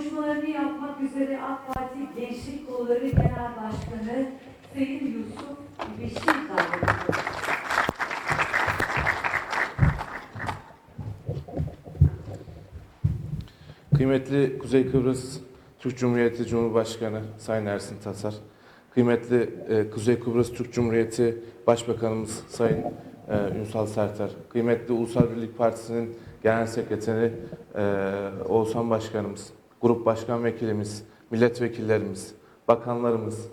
konuşmalarını yapmak üzere AK Parti Gençlik Kolları Genel Başkanı Sayın Yusuf Beşir davet. Kıymetli Kuzey Kıbrıs Türk Cumhuriyeti Cumhurbaşkanı Sayın Ersin Tatar, kıymetli e, Kuzey Kıbrıs Türk Cumhuriyeti Başbakanımız Sayın e, Ünsal Serter, kıymetli Ulusal Birlik Partisi'nin Genel Sekreteri e, Oğuzhan Başkanımız, Grup Başkan Vekilimiz, milletvekillerimiz, bakanlarımız,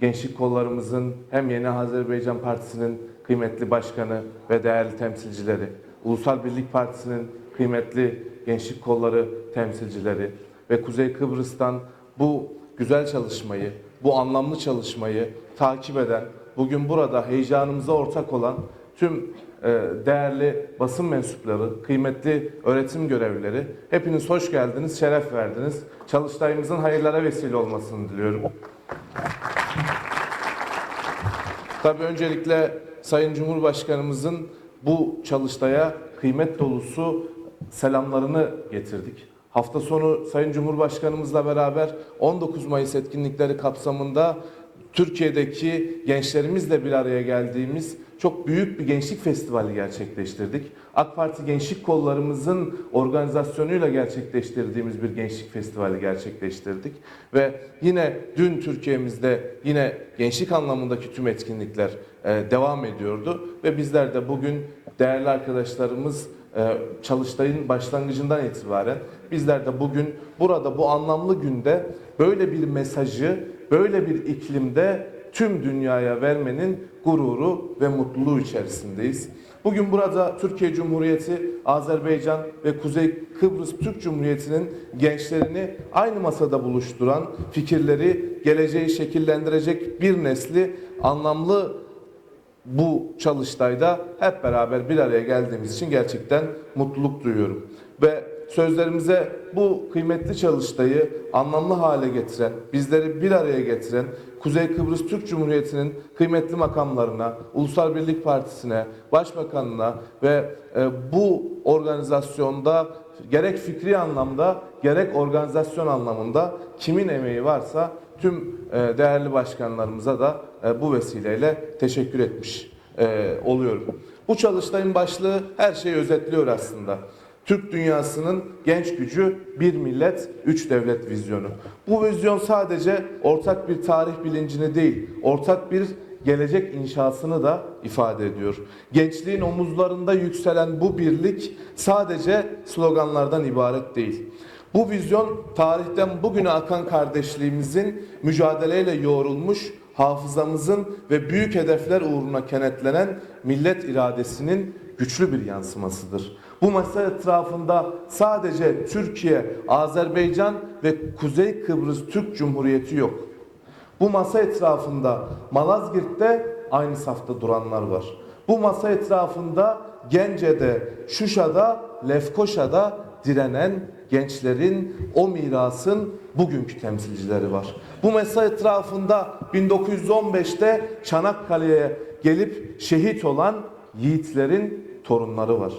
gençlik kollarımızın hem Yeni Azerbaycan Partisi'nin kıymetli başkanı ve değerli temsilcileri, Ulusal Birlik Partisi'nin kıymetli gençlik kolları temsilcileri ve Kuzey Kıbrıs'tan bu güzel çalışmayı, bu anlamlı çalışmayı takip eden, bugün burada heyecanımıza ortak olan tüm e, değerli basın mensupları, kıymetli öğretim görevlileri, hepiniz hoş geldiniz, şeref verdiniz. Çalıştayımızın hayırlara vesile olmasını diliyorum. Tabii öncelikle Sayın Cumhurbaşkanımızın bu çalıştaya kıymet dolusu selamlarını getirdik. Hafta sonu Sayın Cumhurbaşkanımızla beraber 19 Mayıs etkinlikleri kapsamında Türkiye'deki gençlerimizle bir araya geldiğimiz çok büyük bir gençlik festivali gerçekleştirdik. AK Parti gençlik kollarımızın organizasyonuyla gerçekleştirdiğimiz bir gençlik festivali gerçekleştirdik. Ve yine dün Türkiye'mizde yine gençlik anlamındaki tüm etkinlikler e, devam ediyordu. Ve bizler de bugün değerli arkadaşlarımız e, Çalıştay'ın başlangıcından itibaren bizler de bugün burada bu anlamlı günde böyle bir mesajı, böyle bir iklimde tüm dünyaya vermenin gururu ve mutluluğu içerisindeyiz. Bugün burada Türkiye Cumhuriyeti, Azerbaycan ve Kuzey Kıbrıs Türk Cumhuriyeti'nin gençlerini aynı masada buluşturan fikirleri geleceği şekillendirecek bir nesli anlamlı bu çalıştayda hep beraber bir araya geldiğimiz için gerçekten mutluluk duyuyorum. Ve sözlerimize bu kıymetli çalıştayı anlamlı hale getiren, bizleri bir araya getiren Kuzey Kıbrıs Türk Cumhuriyeti'nin kıymetli makamlarına, Ulusal Birlik Partisi'ne, Başbakanına ve e, bu organizasyonda gerek fikri anlamda gerek organizasyon anlamında kimin emeği varsa tüm e, değerli başkanlarımıza da e, bu vesileyle teşekkür etmiş oluyorum. Bu çalıştayın başlığı her şeyi özetliyor aslında. Türk dünyasının genç gücü bir millet, üç devlet vizyonu. Bu vizyon sadece ortak bir tarih bilincini değil, ortak bir gelecek inşasını da ifade ediyor. Gençliğin omuzlarında yükselen bu birlik sadece sloganlardan ibaret değil. Bu vizyon tarihten bugüne akan kardeşliğimizin mücadeleyle yoğrulmuş hafızamızın ve büyük hedefler uğruna kenetlenen millet iradesinin güçlü bir yansımasıdır. Bu masa etrafında sadece Türkiye, Azerbaycan ve Kuzey Kıbrıs Türk Cumhuriyeti yok. Bu masa etrafında Malazgirt'te aynı safta duranlar var. Bu masa etrafında Gence'de, Şuşa'da, Lefkoşa'da direnen gençlerin o mirasın bugünkü temsilcileri var. Bu masa etrafında 1915'te Çanakkale'ye gelip şehit olan yiğitlerin torunları var.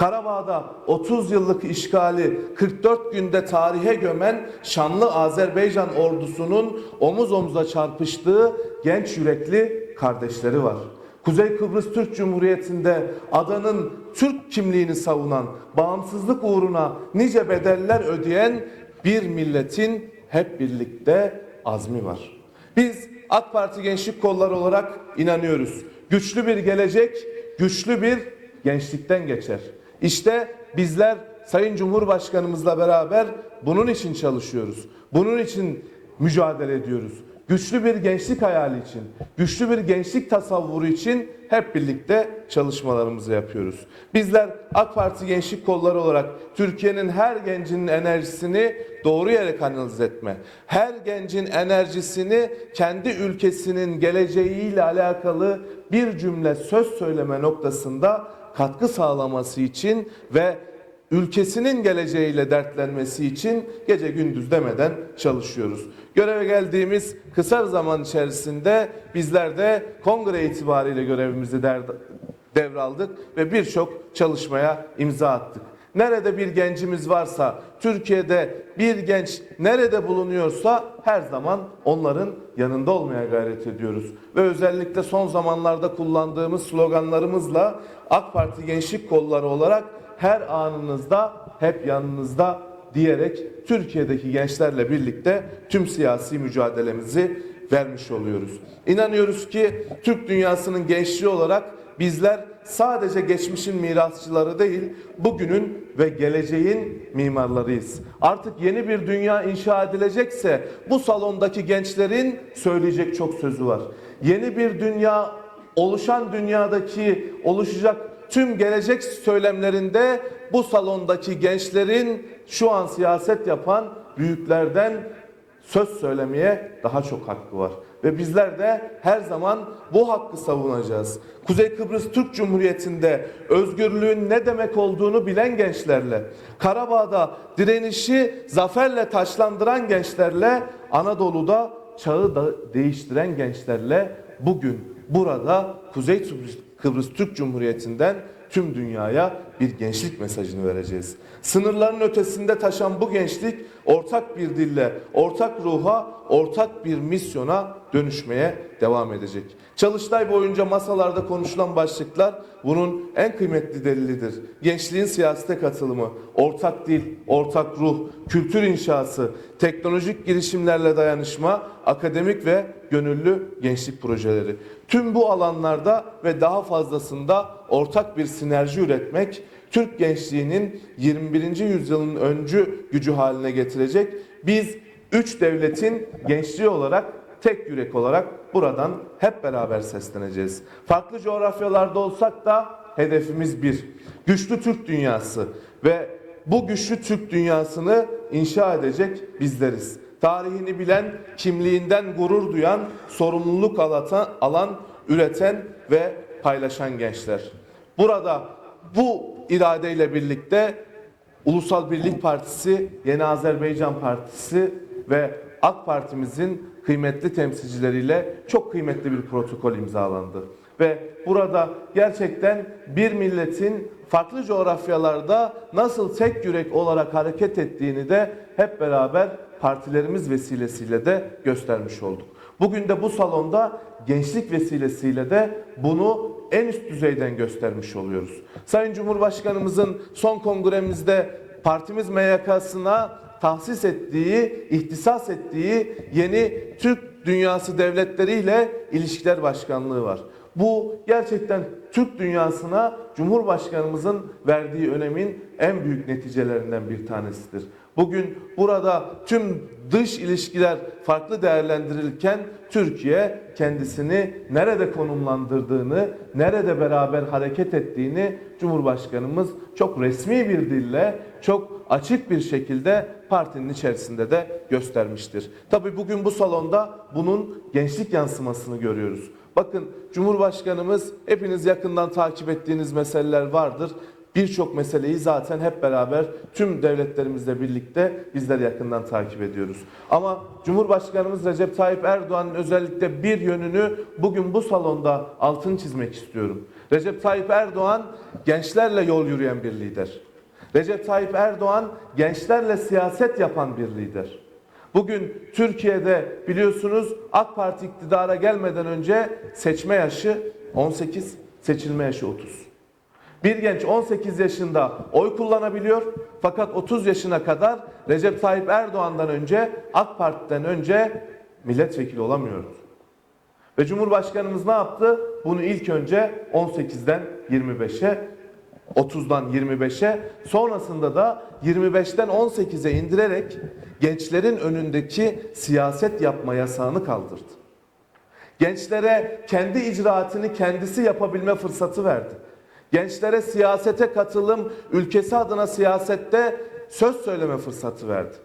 Karabağ'da 30 yıllık işgali 44 günde tarihe gömen şanlı Azerbaycan ordusunun omuz omuza çarpıştığı genç yürekli kardeşleri var. Kuzey Kıbrıs Türk Cumhuriyeti'nde adanın Türk kimliğini savunan, bağımsızlık uğruna nice bedeller ödeyen bir milletin hep birlikte azmi var. Biz AK Parti Gençlik Kolları olarak inanıyoruz. Güçlü bir gelecek, güçlü bir gençlikten geçer. İşte bizler Sayın Cumhurbaşkanımızla beraber bunun için çalışıyoruz. Bunun için mücadele ediyoruz. Güçlü bir gençlik hayali için, güçlü bir gençlik tasavvuru için hep birlikte çalışmalarımızı yapıyoruz. Bizler AK Parti Gençlik Kolları olarak Türkiye'nin her gencinin enerjisini doğru yere kanalize etme, her gencin enerjisini kendi ülkesinin geleceğiyle alakalı bir cümle söz söyleme noktasında katkı sağlaması için ve ülkesinin geleceğiyle dertlenmesi için gece gündüz demeden çalışıyoruz. Göreve geldiğimiz kısa zaman içerisinde bizler de kongre itibariyle görevimizi devraldık ve birçok çalışmaya imza attık. Nerede bir gencimiz varsa, Türkiye'de bir genç nerede bulunuyorsa her zaman onların yanında olmaya gayret ediyoruz. Ve özellikle son zamanlarda kullandığımız sloganlarımızla AK Parti Gençlik Kolları olarak her anınızda, hep yanınızda diyerek Türkiye'deki gençlerle birlikte tüm siyasi mücadelemizi vermiş oluyoruz. İnanıyoruz ki Türk dünyasının gençliği olarak bizler sadece geçmişin mirasçıları değil, bugünün ve geleceğin mimarlarıyız. Artık yeni bir dünya inşa edilecekse bu salondaki gençlerin söyleyecek çok sözü var. Yeni bir dünya oluşan dünyadaki oluşacak tüm gelecek söylemlerinde bu salondaki gençlerin şu an siyaset yapan büyüklerden söz söylemeye daha çok hakkı var. Ve bizler de her zaman bu hakkı savunacağız. Kuzey Kıbrıs Türk Cumhuriyeti'nde özgürlüğün ne demek olduğunu bilen gençlerle, Karabağ'da direnişi zaferle taçlandıran gençlerle, Anadolu'da çağı da değiştiren gençlerle bugün burada Kuzey Kıbrıs Türk Cumhuriyeti'nden tüm dünyaya bir gençlik mesajını vereceğiz. Sınırların ötesinde taşan bu gençlik ortak bir dille, ortak ruha, ortak bir misyona dönüşmeye devam edecek. Çalıştay boyunca masalarda konuşulan başlıklar bunun en kıymetli delilidir. Gençliğin siyasete katılımı, ortak dil, ortak ruh, kültür inşası, teknolojik girişimlerle dayanışma, akademik ve gönüllü gençlik projeleri. Tüm bu alanlarda ve daha fazlasında ortak bir sinerji üretmek Türk gençliğinin 21. yüzyılın öncü gücü haline getirecek. Biz üç devletin gençliği olarak tek yürek olarak buradan hep beraber sesleneceğiz. Farklı coğrafyalarda olsak da hedefimiz bir. Güçlü Türk dünyası ve bu güçlü Türk dünyasını inşa edecek bizleriz. Tarihini bilen, kimliğinden gurur duyan, sorumluluk alatan, alan, üreten ve paylaşan gençler. Burada bu iradeyle birlikte Ulusal Birlik Partisi, Yeni Azerbaycan Partisi ve AK Parti'mizin kıymetli temsilcileriyle çok kıymetli bir protokol imzalandı. Ve burada gerçekten bir milletin farklı coğrafyalarda nasıl tek yürek olarak hareket ettiğini de hep beraber partilerimiz vesilesiyle de göstermiş olduk. Bugün de bu salonda gençlik vesilesiyle de bunu en üst düzeyden göstermiş oluyoruz. Sayın Cumhurbaşkanımızın son kongremizde partimiz MYK'sına tahsis ettiği, ihtisas ettiği yeni Türk dünyası devletleriyle ilişkiler başkanlığı var. Bu gerçekten Türk dünyasına Cumhurbaşkanımızın verdiği önemin en büyük neticelerinden bir tanesidir. Bugün burada tüm dış ilişkiler farklı değerlendirilirken Türkiye kendisini nerede konumlandırdığını, nerede beraber hareket ettiğini Cumhurbaşkanımız çok resmi bir dille, çok açık bir şekilde partinin içerisinde de göstermiştir. Tabii bugün bu salonda bunun gençlik yansımasını görüyoruz. Bakın Cumhurbaşkanımız hepiniz yakından takip ettiğiniz meseleler vardır. Birçok meseleyi zaten hep beraber tüm devletlerimizle birlikte bizler yakından takip ediyoruz. Ama Cumhurbaşkanımız Recep Tayyip Erdoğan'ın özellikle bir yönünü bugün bu salonda altını çizmek istiyorum. Recep Tayyip Erdoğan gençlerle yol yürüyen bir lider. Recep Tayyip Erdoğan gençlerle siyaset yapan bir lider. Bugün Türkiye'de biliyorsunuz AK Parti iktidara gelmeden önce seçme yaşı 18, seçilme yaşı 30. Bir genç 18 yaşında oy kullanabiliyor fakat 30 yaşına kadar Recep Tayyip Erdoğan'dan önce AK Parti'den önce milletvekili olamıyordu. Ve Cumhurbaşkanımız ne yaptı? Bunu ilk önce 18'den 25'e 30'dan 25'e sonrasında da 25'ten 18'e indirerek gençlerin önündeki siyaset yapma yasağını kaldırdı. Gençlere kendi icraatını kendisi yapabilme fırsatı verdi. Gençlere siyasete katılım, ülkesi adına siyasette söz söyleme fırsatı verdi.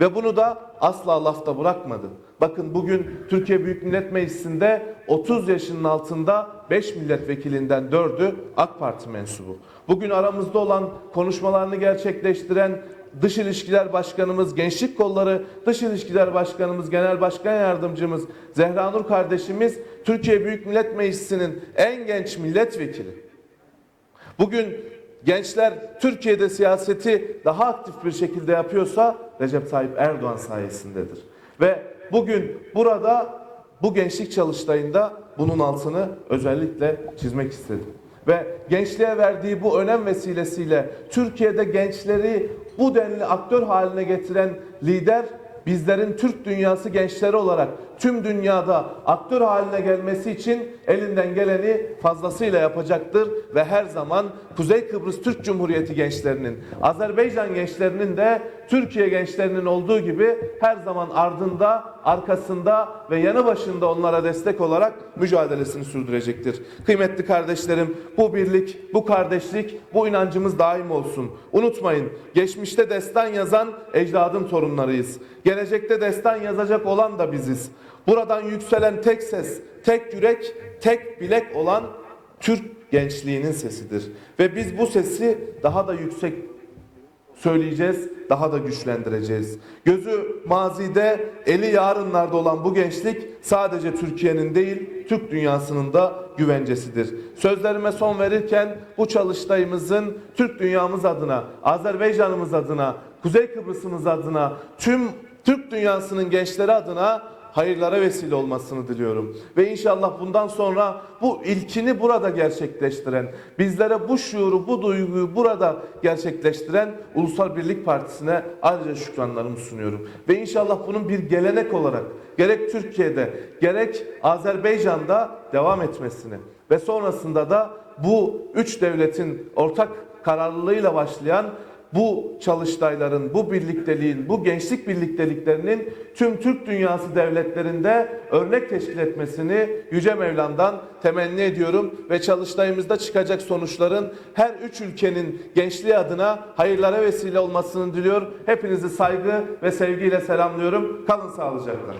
Ve bunu da asla lafta bırakmadı. Bakın bugün Türkiye Büyük Millet Meclisi'nde 30 yaşının altında 5 milletvekilinden 4'ü AK Parti mensubu. Bugün aramızda olan konuşmalarını gerçekleştiren Dış İlişkiler Başkanımız, Gençlik Kolları Dış İlişkiler Başkanımız, Genel Başkan Yardımcımız Zehra Nur kardeşimiz Türkiye Büyük Millet Meclisi'nin en genç milletvekili. Bugün Gençler Türkiye'de siyaseti daha aktif bir şekilde yapıyorsa Recep Tayyip Erdoğan sayesindedir. Ve bugün burada bu gençlik çalıştayında bunun altını özellikle çizmek istedim. Ve gençliğe verdiği bu önem vesilesiyle Türkiye'de gençleri bu denli aktör haline getiren lider bizlerin Türk dünyası gençleri olarak tüm dünyada aktör haline gelmesi için elinden geleni fazlasıyla yapacaktır ve her zaman Kuzey Kıbrıs Türk Cumhuriyeti gençlerinin, Azerbaycan gençlerinin de Türkiye gençlerinin olduğu gibi her zaman ardında, arkasında ve yanı başında onlara destek olarak mücadelesini sürdürecektir. Kıymetli kardeşlerim, bu birlik, bu kardeşlik, bu inancımız daim olsun. Unutmayın, geçmişte destan yazan ecdadın torunlarıyız. Gelecekte destan yazacak olan da biziz. Buradan yükselen tek ses, tek yürek, tek bilek olan Türk gençliğinin sesidir. Ve biz bu sesi daha da yüksek söyleyeceğiz, daha da güçlendireceğiz. Gözü mazide, eli yarınlarda olan bu gençlik sadece Türkiye'nin değil, Türk dünyasının da güvencesidir. Sözlerime son verirken bu çalıştayımızın Türk dünyamız adına, Azerbaycan'ımız adına, Kuzey Kıbrıs'ımız adına, tüm Türk dünyasının gençleri adına hayırlara vesile olmasını diliyorum. Ve inşallah bundan sonra bu ilkini burada gerçekleştiren, bizlere bu şuuru, bu duyguyu burada gerçekleştiren Ulusal Birlik Partisi'ne ayrıca şükranlarımı sunuyorum. Ve inşallah bunun bir gelenek olarak gerek Türkiye'de gerek Azerbaycan'da devam etmesini ve sonrasında da bu üç devletin ortak kararlılığıyla başlayan bu çalıştayların, bu birlikteliğin, bu gençlik birlikteliklerinin tüm Türk dünyası devletlerinde örnek teşkil etmesini Yüce Mevlam'dan temenni ediyorum ve çalıştayımızda çıkacak sonuçların her üç ülkenin gençliği adına hayırlara vesile olmasını diliyor. Hepinizi saygı ve sevgiyle selamlıyorum. Kalın sağlıcakla.